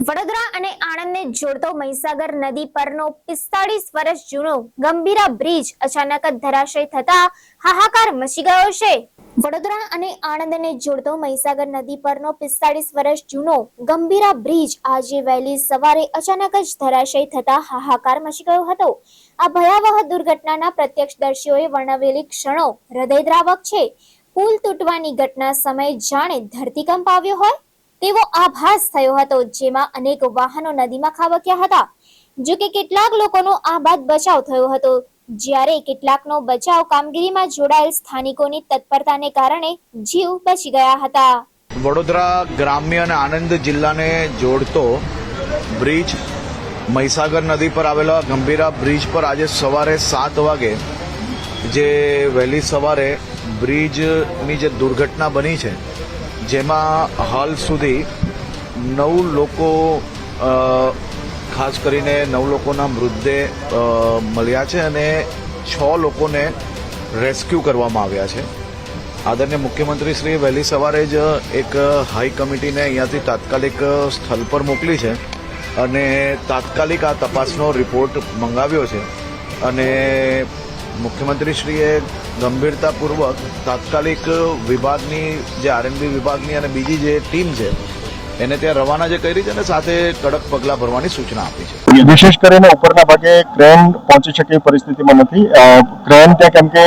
વડોદરા અને આણંદને જોડતો મહીસાગર નદી પરનો પિસ્તાળીસ વર્ષ જૂનો ગંભીરા બ્રિજ અચાનક જ ધરાશય થતા હાહાકાર મચી ગયો છે. વડોદરા અને આણંદને જોડતો મહીસાગર નદી પરનો પિસ્તાળીસ વર્ષ જૂનો ગંભીરા બ્રિજ આજે વહેલી સવારે અચાનક જ ધરાશય થતા હાહાકાર મચી ગયો હતો. આ ભયાવહ દુર્ઘટનાના પ્રત્યક્ષદર્શીઓએ વર્ણવેલી ક્ષણો હૃદયદ્રાવક છે. પુલ તૂટવાની ઘટના સમયે જાણે ધરતીકંપ આવ્યો હોય તેવો આભાસ થયો હતો, જેમાં અનેક વાહનો નદીમાં ખાબક્યા હતા. જો કે કેટલાક લોકોનો આ બાદ બચાવ થયો હતો. જ્યારે કેટલાકનો બચાવ કામગીરીમાં જોડાયેલ સ્થાનિકોની તત્પરતાને કારણે જીવ બચી ગયા હતા. વડોદરા ગ્રામ્ય અને આણંદ જિલ્લાને જોડતો બ્રિજ મહીસાગર નદી પર આવેલા ગંભીરા બ્રિજ પર આજે સવારે સાત વાગે જે વહેલી સવારે બ્રિજની જે દુર્ઘટના બની છે જેમાં હાલ સુધી નવ લોકો ખાસ કરીને નવ લોકોના મૃતદેહ મળ્યા છે અને છ લોકોને રેસ્ક્યુ કરવામાં આવ્યા છે. આદરણીય મુખ્યમંત્રી શ્રી વહેલી સવારે જ એક હાઈ કમિટીને અહીંયાથી તાત્કાલિક સ્થળ પર મોકલી છે અને તાત્કાલિક આ તપાસનો રિપોર્ટ મંગાવ્યો છે. અને મુખ્યમંત્રીશ્રીએ ગંભીરતાપૂર્વક તાત્કાલિક વિભાગની જે આરએનબી વિભાગની અને બીજી જે ટીમ છે, એને ત્યાં રવાના જે કરી છે અને સાથે કડક પગલાં ભરવાની સૂચના આપી છે. વિશેષ કરીને ઉપરના ભાગે ક્રેન પહોંચી શકે એવી પરિસ્થિતિમાં નથી. ક્રેન ત્યાં કેમ કે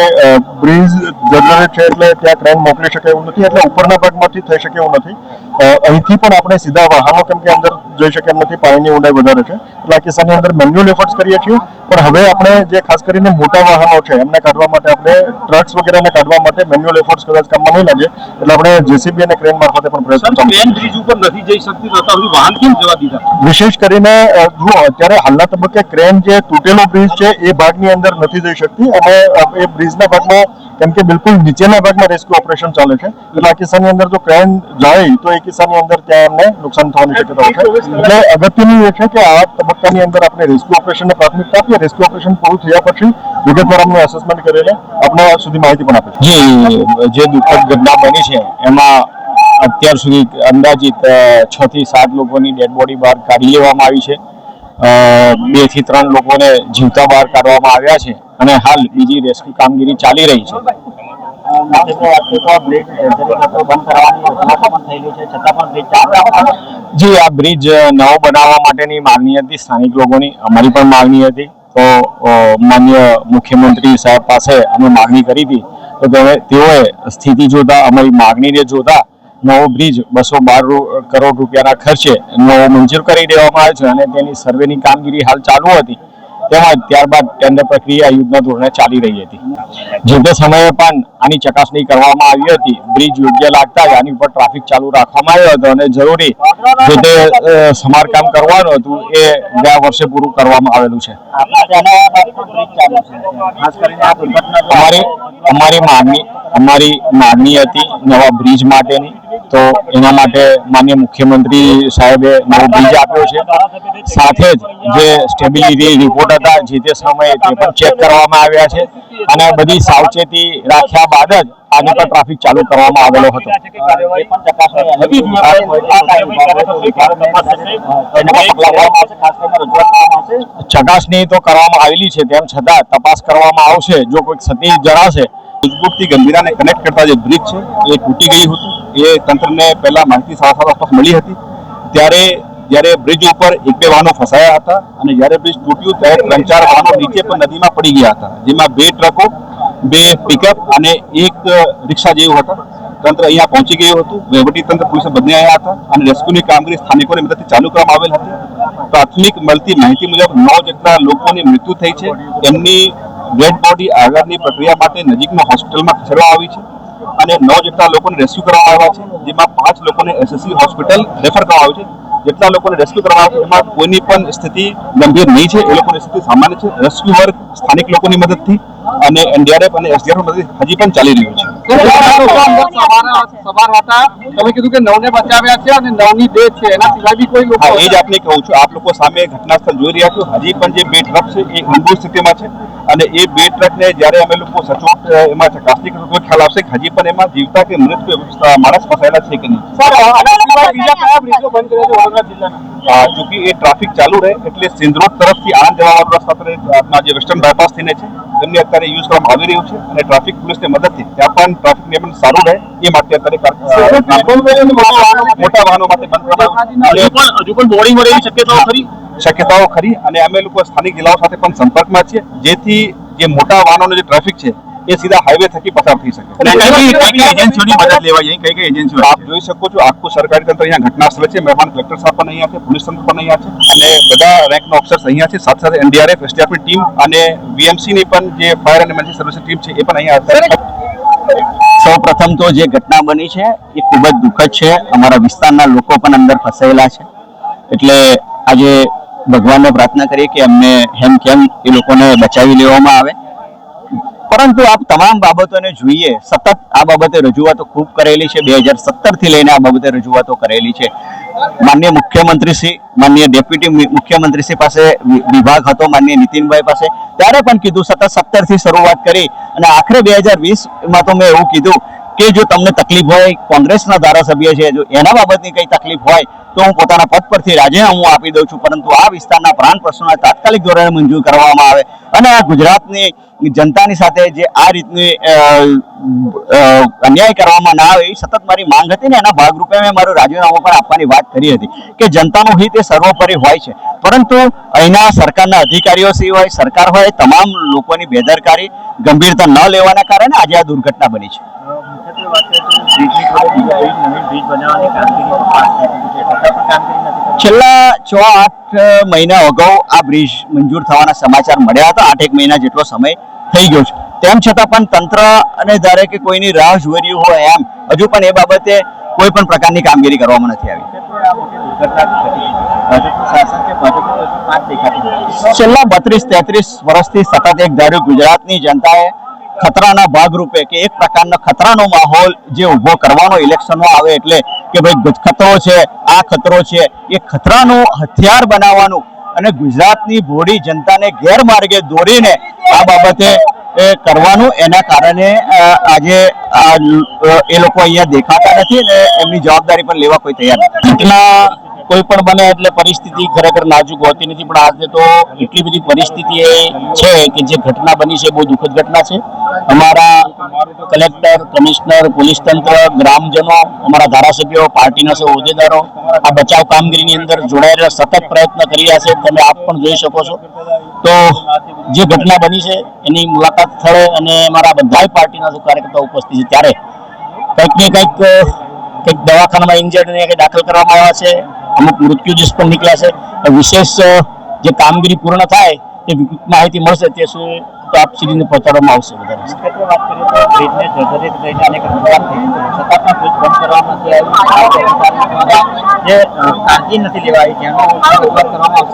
બ્રિજ જનરેટ છે એટલે ત્યાં ક્રેન મોકલી શકે એવું નથી, એટલે ઉપરના ભાગમાંથી થઈ શકે એવું નથી. અહીંથી પણ આપણે સીધા વાહનો કેમ કે અંદર જઈ શકે એમ નથી પાણીની ઊંડાઈ વધારે છે. એટલે આ કિસ્સાની અંદર મેન્યુઅલ એફર્ટ્સ કરીએ છીએ. પણ હવે આપણે જે ખાસ કરીને મોટા વાહનો છે એમને કાઢવા માટે આપણે ટ્રક્સ વગેરેને કાઢવા માટે મેન્યુઅલ એફર્ટ્સ કદાચ કામમાં નહીં લાગે. એટલે આપણે જેસીબી અને ક્રેન મારફતે પણ પ્રયત્ન મેન બ્રિજ ઉપર નથી જઈ શકતી તો સુધી વાહન કેમ જવા દીધા? વિશેષ કરીને જુઓ અત્યારે હાલના તબક્કે ક્રેન જે તૂટેલો બ્રિજ છે એ ભાગની અંદર નથી જઈ શકતી. અને એ બ્રિજના ભાગમાં કેમ કે બિલકુલ નીચેના ભાગમાં રેસ્ક્યુ ઓપરેશન ચાલે છે. એટલે આ કિસ્સાની અંદર જો ક્રેન જાય તો એ કિસ્સાની અંદર ત્યાં એમને નુકસાન થવાની શક્યતા હોય છે. એટલે અગત્યનું એ છે કે આ તબક્કાની અંદર આપણે રેસ્ક્યુ ઓપરેશનને પ્રાથમિકતા આપીએ રેસ્ક્યુ ઓપરેશન પૂરું થયા પછી વિગતવાર અમને અસેસમેન્ટ કરીને આપણે સુધી માહિતી પણ આપીએ જી જે દુઃખદ ઘટના બની છે એમાં અત્યાર સુધી અંદાજિત છ થી સાત લોકોની ડેડ બોડી બહાર કાઢી લેવામાં આવી છે. બેથી ત્રણ લોકોને જીવતા બહાર કાઢવામાં આવ્યા છે અને હાલ બીજી રેસ્ક્યુ કામગીરી ચાલી રહી છે. જી, આ બ્રિજ નવો બનાવવા માટેની માંગણી હતી, સ્થાનિક લોકોની, અમારી પણ માંગણી હતી. તો માન્ય મુખ્યમંત્રી સાહેબ પાસે અમે માંગણી કરી હતી. તો તેઓએ સ્થિતિ જોતા, અમારી માંગણીને જોતા, નવો બ્રિજ બસો બાર કરોડ રૂપિયાના ખર્ચે નવો મંજૂર કરી દેવામાં આવ્યો છે અને તેની સર્વેની કામગીરી હાલ ચાલુ હતી. તેમજ ત્યારબાદ ટેન્ડર પ્રક્રિયા યુદ્ધના ધોરણે ચાલી રહી હતી. જે તે સમયે પણ આની ચકાસણી કરવામાં આવી હતી. બ્રિજ યોગ્ય લાગતા જ આની ઉપર ટ્રાફિક ચાલુ રાખવામાં આવ્યો હતો અને જરૂરી જે તે સમારકામ કરવાનું હતું એ ગયા વર્ષે પૂરું કરવામાં આવેલું છે. અમારી અમારી માગણી અમારી માગણી હતી નવા બ્રિજ માટેની. તો એના માટે માન્ય મુખ્યમંત્રી સાહેબે નવો બીજ આપ્યો છે. સાથે જ જે સ્ટેબિલિટી રિપોર્ટ હતા, જે તે સમયે તે પણ ચેક કરવામાં આવ્યા છે અને બધી સાવચેતી રાખ્યા બાદ જ આની પર ટ્રાફિક ચાલુ કરવામાં આવેલો હતો. ચકાસણી તો કરવામાં આવેલી છે, તેમ છતાં તપાસ કરવામાં આવશે. જો કોઈ સતી જણાશે ઉજબુટથી ગંભીરાને કનેક્ટ કરતા જે બ્રિજ છે, એ તૂટી ગયું હતું. એ તંત્રને પહેલા માહિતી સાડા સાત આસપાસ મળી હતી, ત્યારે જ્યારે બ્રિજ ઉપર એક બે વાહનો ફસાયા હતા અને જ્યારે બ્રિજ તૂટ્યું ત્યારે ત્રણ ચાર વાહનો નીચે પણ નદીમાં પડી ગયા હતા. જેમાં બે ટ્રકો, બે પિકઅપ અને એક રિક્ષા જેવું હતા. તંત્ર અહીંયા પહોંચી ગયું હતું. વહીવટી તંત્ર, પોલીસે બંને આવ્યા હતા અને રેસ્ક્યુની કામગીરી સ્થાનિકોની મદદથી ચાલુ કરવામાં આવેલ હતી. પ્રાથમિક મળતી માહિતી મુજબ નવ જેટલા લોકોની મૃત્યુ થઈ છે. એમની ડેડ બોડી આગળની પ્રક્રિયા માટે નજીકના હોસ્પિટલમાં ખસેડવામાં આવી છે. અને નવ જેટલા લોકોને રેસ્ક્યુ કરવામાં આવ્યા છે, જેમાં પાંચ લોકોને એસએસસી હોસ્પિટલ રેફર કરવામાં આવ્યું છે. જેટલા લોકોને રેસ્ક્યુ કરવામાં છે, એમાં કોઈની પણ સ્થિતિ ગંભીર નહીં છે. એ લોકોની સ્થિતિ સામાન્ય છે. રેસ્ક્યુ વર્ક સ્થાનિક લોકોની મદદથી અને એનડીઆરએફ અને એસડીઆરએફ મદદથી હજી પણ ચાલી રહ્યું છે. તમે કીધું કે નવ ને બચાવ્યા છે અને નવની ડેથ છે. એના સિવાય બી કોઈ લોકો એ જ આપને કહું છું. આપ લોકો સામે ઘટના સ્થળ જોઈ રહ્યા છો. હજી પણ જે બે ટ્રક છે એ ગંભીર સ્થિતિમાં છે. અને એ બે ટ્રકને જ્યારે અમે લોકો સચોટ એમાં ચકાસણી કરશું તો ખ્યાલ આવશે કે હજી પણ એમાં જીવતા કે મૃત માણસ ફસાયેલા છે કે નહીં. બીજા કયા બ્રિજો બંધ કર્યા છે? વડોદરા જિલ્લાના? અ, જોકે એ ટ્રાફિક ચાલુ રહે એટલે સિંધરોડ તરફથી આણંદ જવા વાળો રસ્તા પર જે વેસ્ટર્ન બાયપાસ થઈને છે તેમને અત્યારે યુઝ કરવામાં આવી રહ્યું છે અને ટ્રાફિક પોલીસની મદદથી ત્યાં પણ ટ્રાફિક નિયમન સારું રહે એ માટે અત્યારે મોટા વાહનો માટે. બંધ કરવામાં. હજુ પણ બોડી મળે એવી શક્યતાઓ ખરી? શક્યતાઓ ખરી અને અમે લોકો સ્થાનિક જિલ્લાઓ સાથે પણ સંપર્કમાં છીએ જેથી જે મોટા વાહનોનો જે ટ્રાફિક છે એ સીધા હાઈવે થકી પસાર થઈ શકે. એજન્સીઓની મદદ લેવાય કઈ કઈ એજન્સીઓ આપ જોઈ શકો છો આખું સરકારી તંત્ર અહીંયા ઘટના સ્થળે છે મહેમાન કલેક્ટર સાહેબ પણ અહીંયા છે પોલીસ તંત્ર પણ અહીંયા છે અને બધા રેન્કના ઓફિસર્સ અહીંયા છે સાથે સાથે એનડીઆરએફ એસડીઆરપી ટીમ અને વીએમસીની પણ જે ફાયર અને ઇમરજન્સી સર્વિસ ટીમ છે એ પણ અહીંયા અત્યારે સૌ પ્રથમ તો જે ઘટના બની છે એ ખૂબ જ દુઃખદ છે. અમારા વિસ્તારના લોકો પણ અંદર ફસાયેલા છે. એટલે આજે ભગવાનને પ્રાર્થના કરીએ કે અમને હેમ કેમ એ લોકોને બચાવી લેવામાં આવે. પરંતુ આ તમામ બાબતોને જોઈએ, સતત આ બાબતે રજૂઆતો ખૂબ કરેલી છે. બે હજાર સત્તરથી લઈને આ બાબતે રજૂઆતો કરેલી છે. માન્ય મુખ્યમંત્રી શ્રી, માન્ય ડેપ્યુટી મુખ્યમંત્રી શ્રી પાસે વિભાગ હતો, માન્ય નીતિનભાઈ પાસે. ત્યારે પણ કીધું, સતત સત્તરથી શરૂઆત કરી. અને આખરે બે હજાર વીસમાં તો મેં એવું કીધું કે જો તમને તકલીફ હોય, કોંગ્રેસના ધારાસભ્ય છે, જો એના બાબતની કંઈ તકલીફ હોય, તો હું પોતાના પદ પરથી રાજીનામું આપી દઉં છું. પરંતુ આ વિસ્તારના પ્રાણ પ્રશ્નોને તાત્કાલિક ધોરણે મંજૂર કરવામાં આવે. અને આ ગુજરાતની જનતાની સાથે જે આ રીતની અન્યાય કરવામાં ના આવે, એ સતત મારી માંગ હતી ને એના ભાગરૂપે મેં મારું રાજીનામું પણ આપવાની વાત કરી હતી કે જનતાનું હિત એ સર્વોપરી હોય છે. પરંતુ અહીંના સરકારના અધિકારીઓ શ્રી હોય સરકાર હોય, તમામ લોકોની બેદરકારી, ગંભીરતા ન લેવાના કારણે આજે આ દુર્ઘટના બની છે. છેલ્લા છ આઠ મહિના અગાઉ આ બ્રિજ મંજૂર થવાના સમાચાર મળ્યા હતા. આઠ એક મહિના જેટલો સમય થઈ ગયો છે. તેમ છતાં પણ તંત્ર અને ધારે કે કોઈની રાહ જોઈ રહ્યું હોય એમ, હજુ પણ એ બાબતે કોઈ પણ પ્રકારની કામગીરી કરવામાં નથી આવી. છેલ્લા બત્રીસ તેત્રીસ વર્ષથી સતત એક ધાર્યું ગુજરાતની જનતાએ ખતરાના ભાગરૂપે કે એક પ્રકારનો ખતરાનો માહોલ જે ઊભો કરવાનો ઇલેક્શનો આવે એટલે કે ભાઈ ખતરો છે, આ ખતરો છે, એ ખતરાનું હથિયાર બનાવવાનું અને ગુજરાતની ભોળી જનતાને ગેરમાર્ગે દોરીને આ બાબતે કરવાનું, એના કારણે આજે એ લોકો અહીંયા દેખાતા નથી અને એમની જવાબદારી પણ લેવા કોઈ તૈયાર નથી. કોઈ પણ બને એટલે પરિસ્થિતિ ખરેખર નાજુક હોતી નથી. પણ આજે તો એટલી બધી પરિસ્થિતિ એ છે કે જે ઘટના બની છે બહુ દુઃખદ ઘટના છે. અમારા કલેક્ટર, કમિશનર, પોલીસ તંત્ર, ગ્રામજનો, અમારા ધારાસભ્યો, પાર્ટીના સૌ હોદ્દેદારો આ બચાવ કામગીરીની અંદર જોડાયેલા સતત પ્રયત્ન કરી રહ્યા છે. તમે આપ પણ જોઈ શકો છો. તો જે ઘટના બની છે એની મુલાકાત સ્થળે અને અમારા બધા પાર્ટીના કાર્યકર્તાઓ ઉપસ્થિત છે ત્યારે કંઈક ને કંઈક કંઈક દવાખાનામાં ઇન્જર્ડ ને દાખલ કરવામાં આવ્યા છે. અમુક મૃત્યુ જશ પણ નીકળ્યા છે વિશેષ જે કામગીરી પૂર્ણ થાય તે માહિતી મળશે તે શું તો આપ સુધીને પહોંચાડવામાં આવશે વધારે.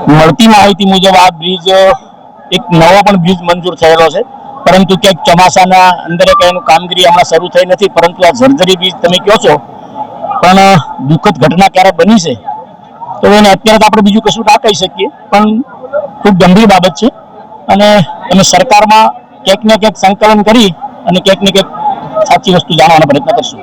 મળતી માહિતી મુજબ આ બ્રિજ એક નવો પણ બ્રિજ મંજૂર થયેલો છે. પરંતુ ક્યાંક ચોમાસાના અંદર એનું કામગીરી હમણાં શરૂ થઈ નથી પરંતુ આ જર્જરી બ્રિજ તમે કહો છો પણ દુઃખદ ઘટના ક્યારે બની છે? તો એને અત્યારે તો આપણે બીજું કશું ના કહી શકીએ, પણ ખૂબ ગંભીર બાબત છે. અને અમે સરકારમાં ક્યાંક ને ક્યાંક સંકલન કરી અને ક્યાંક ને ક્યાંક સાચી વસ્તુ જાણવાનો પ્રયત્ન કરશું.